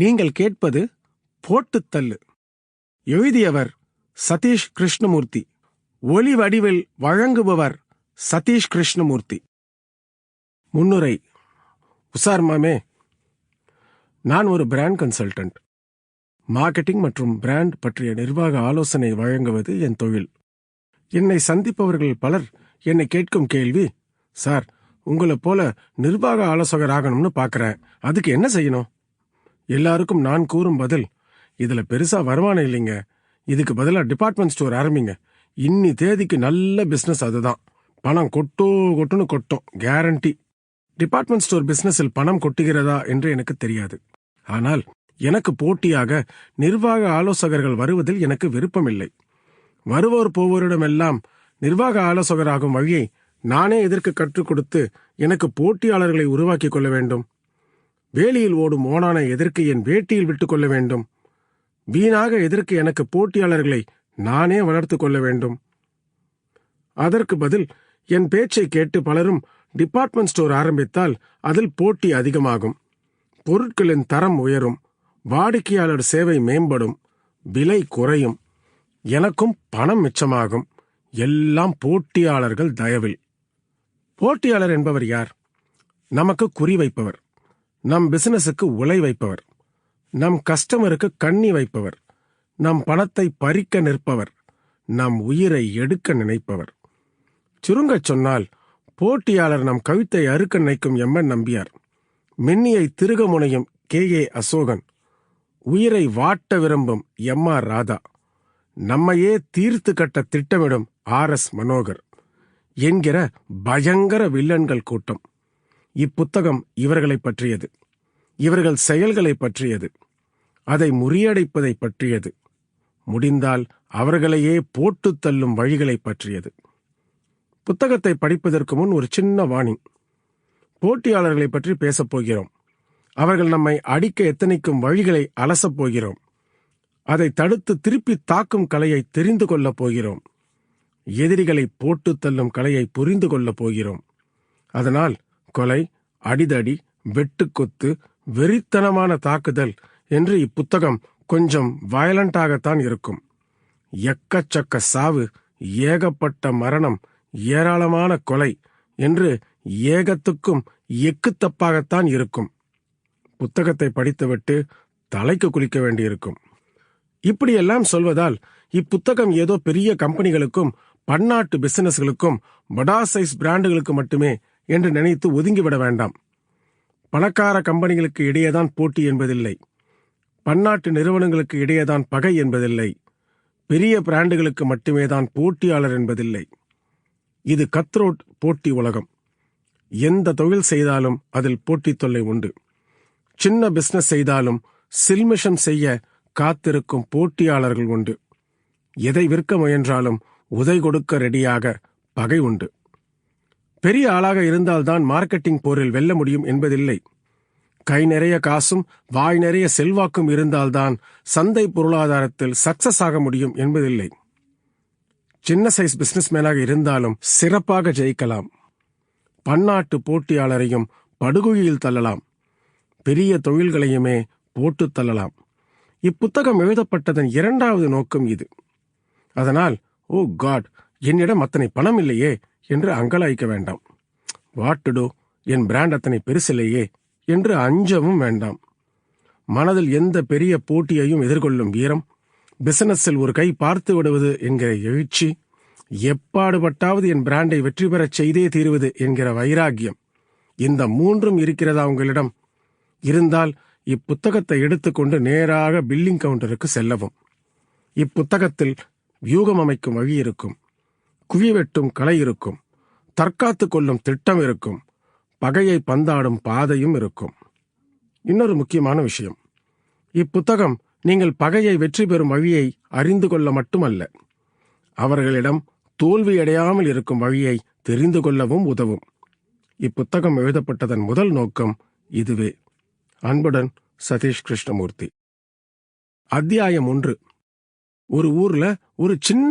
நீங்கள் கேட்பது போட்டுத்தள்ளு. எழுதியவர் சதீஷ் கிருஷ்ணமூர்த்தி. ஒளி வடிவில் வழங்குபவர் சதீஷ் கிருஷ்ணமூர்த்தி. முன்னுரை உசார் மாமே. நான் ஒரு பிராண்ட் கன்சல்டன்ட் மார்க்கெட்டிங் மற்றும் பிராண்ட் பற்றிய நிர்வாக ஆலோசனை வழங்குவது என் தொழில். என்னை சந்திப்பவர்கள் பலர் என்னை கேட்கும் கேள்வி சார் உங்களை போல நிர்வாக ஆலோசகர் ஆகணும்னு பார்க்குறேன் அதுக்கு என்ன செய்யணும்? எல்லாருக்கும் நான் கூறும் பதில் இதுல பெருசா வருமானம் இல்லைங்க. இதுக்கு பதிலா டிபார்ட்மெண்ட் ஸ்டோர் ஆரம்பிங்க. இன்னி தேதிக்கு நல்ல பிசினஸ் அதுதான். பணம் கொட்டோ கொட்டுன்னு கொட்டும் கேரண்டி டிபார்ட்மெண்ட் ஸ்டோர் பிசினஸில் பணம் கொட்டுகிறதா என்று எனக்கு தெரியாது. ஆனால் எனக்கு போட்டியாக நிர்வாக ஆலோசகர்கள் வருவதில் எனக்கு விருப்பமில்லை. வருவோர் போவோரிடமெல்லாம் நிர்வாக ஆலோசகராகும் வழியை நானே எதற்கு கற்றுக் கொடுத்து எனக்கு போட்டியாளர்களை உருவாக்கிக் கொள்ள வேண்டும்? வேலியில் ஓடும் ஓனானை எதற்கு என் வேட்டியில் விட்டுக்கொள்ள வேண்டும்? வீணாக எதற்கு எனக்கு போட்டியாளர்களை நானே வளர்த்துக் கொள்ள வேண்டும்? அதற்கு பதில் என் பேச்சை கேட்டு பலரும் டிபார்ட்மெண்ட் ஸ்டோர் ஆரம்பித்தால் அதில் போட்டி அதிகமாகும். பொருட்களின் தரம் உயரும். வாடிக்கையாளர் சேவை மேம்படும். விலை குறையும். எனக்கும் பணம் மிச்சமாகும். எல்லாம் போட்டியாளர்கள் தயவில். போட்டியாளர் என்பவர் யார்? நமக்கு குறிவைப்பவர் நம் பிசினஸுக்கு உலை வைப்பவர். நம் கஸ்டமருக்கு கண்ணி வைப்பவர். நம் பணத்தை பறிக்க நிற்பவர். நம் உயிரை எடுக்க நினைப்பவர். சுருங்கச் சொன்னால் போட்டியாளர் நம் கவித்தை அறுக்க நினைக்கும் எம்மன் நம்பியார். மின்னியை திருக முனையும் கே. ஏ. அசோகன். உயிரை வாட்ட விரும்பும் எம். ஆர். ராதா. நம்மையே தீர்த்து கட்ட திட்டமிடும் ஆர். எஸ். மனோகர். என்கிற பயங்கர வில்லன்கள் கூட்டம். இப்புத்தகம் இவர்களைப் பற்றியது. இவர்கள் செயல்களை பற்றியது. அதை முறியடைப்பதை பற்றியது. முடிந்தால் அவர்களையே போட்டுத் தள்ளும் வழிகளை பற்றியது. புத்தகத்தை படிப்பதற்கு முன் ஒரு சின்ன வாணி. போட்டியாளர்களை பற்றி பேசப் போகிறோம். அவர்கள் நம்மை அடிக்க எத்தனைக்கும் வழிகளை அலசப் போகிறோம். அதை தடுத்து திருப்பி தாக்கும் கலையை தெரிந்து கொள்ளப் போகிறோம். எதிரிகளை போட்டுத் தள்ளும் கலையை புரிந்து கொள்ளப் போகிறோம். அதனால் கொலை அடிதடி வெட்டுக்கொத்து வெறித்தனமான தாக்குதல் என்று இப்புத்தகம் கொஞ்சம் வயலண்டாகத்தான் இருக்கும். எக்கச்சக்க சாவு ஏகப்பட்ட மரணம் ஏராளமான கொலை என்று ஏகத்துக்கும் எக்குத்தப்பாகத்தான் இருக்கும். புத்தகத்தை படித்துவிட்டு தலைக்கு குளிக்க வேண்டியிருக்கும். இப்படியெல்லாம் சொல்வதால் இப்புத்தகம் ஏதோ பெரிய கம்பெனிகளுக்கும் பன்னாட்டு பிசினஸ்களுக்கும் படா சைஸ் பிராண்டுகளுக்கு மட்டுமே என்று நினைத்து ஒதுங்கிவிட வேண்டாம். பணக்கார கம்பெனிகளுக்கு இடையேதான் போட்டி என்பதில்லை. பன்னாட்டு நிறுவனங்களுக்கு இடையேதான் பகை என்பதில்லை. பெரிய பிராண்டுகளுக்கு மட்டுமே தான் போட்டியாளர் என்பதில்லை. இது கத்ரோட் போட்டி உலகம். எந்த தொழில் செய்தாலும் அதில் போட்டித் தொல்லை உண்டு. சின்ன பிசினஸ் செய்தாலும் சில்மிஷன் செய்ய காத்திருக்கும் போட்டியாளர்கள் உண்டு. எதை விற்க முயன்றாலும் உதை கொடுக்க ரெடியாக பகை உண்டு. பெரிய ஆளாக இருந்தால்தான் மார்க்கெட்டிங் போரில் வெல்ல முடியும் என்பதில்லை. கை நிறைய காசும் வாய் நிறைய செல்வாக்கும் இருந்தால்தான் சந்தை பொருளாதாரத்தில் சக்சஸ் ஆக முடியும் என்பதில்லை. சின்ன சைஸ் பிசினஸ்மேனாக இருந்தாலும் சிறப்பாக ஜெயிக்கலாம். பன்னாட்டு போட்டியாளரையும் படுகுழியில் தள்ளலாம். பெரிய தொழில்களையுமே போட்டுத் தள்ளலாம். இப்புத்தகம் எழுதப்பட்டதன் இரண்டாவது நோக்கம் இது. அதனால் ஓ காட் என்னிடம் அத்தனை பணம் இல்லையே! என்று அங்கலாய்க்க வேண்டாம். வாட்டுடோ டு டூ என் பிராண்ட் அத்தனை பெருசில்லையே என்று அஞ்சவும் வேண்டாம். மனதில் எந்த பெரிய போட்டியையும் எதிர்கொள்ளும் வீரம் பிசினஸில் ஒரு கை பார்த்து விடுவது என்கிற எழுச்சி எப்பாடுபட்டாவது என் பிராண்டை வெற்றி பெறச் செய்தே தீருவது என்கிற வைராக்கியம். இந்த மூன்றும் இருக்கிறதா உங்களிடம்? இருந்தால் இப்புத்தகத்தை எடுத்துக்கொண்டு நேராக பில்லிங் கவுண்டருக்கு செல்லவும். இப்புத்தகத்தில் வியூகம் அமைக்கும் வழி இருக்கும். குவி வெட்டும் கலை இருக்கும். தற்காத்து கொள்ளும் திட்டம் இருக்கும். பகையை பந்தாடும் பாதையும் இருக்கும். இன்னொரு முக்கியமான விஷயம். இப்புத்தகம் நீங்கள் பகையை வெற்றி பெறும் வழியை அறிந்து கொள்ள மட்டுமல்ல. அவர்களிடம் தோல்வியடையாமல் இருக்கும் வழியை தெரிந்து கொள்ளவும் உதவும். இப்புத்தகம் எழுதப்பட்டதன் முதல் நோக்கம் இதுவே. அன்புடன் சதீஷ் கிருஷ்ணமூர்த்தி. அத்தியாயம் ஒன்று. ஒரு ஊர்ல ஒரு சின்ன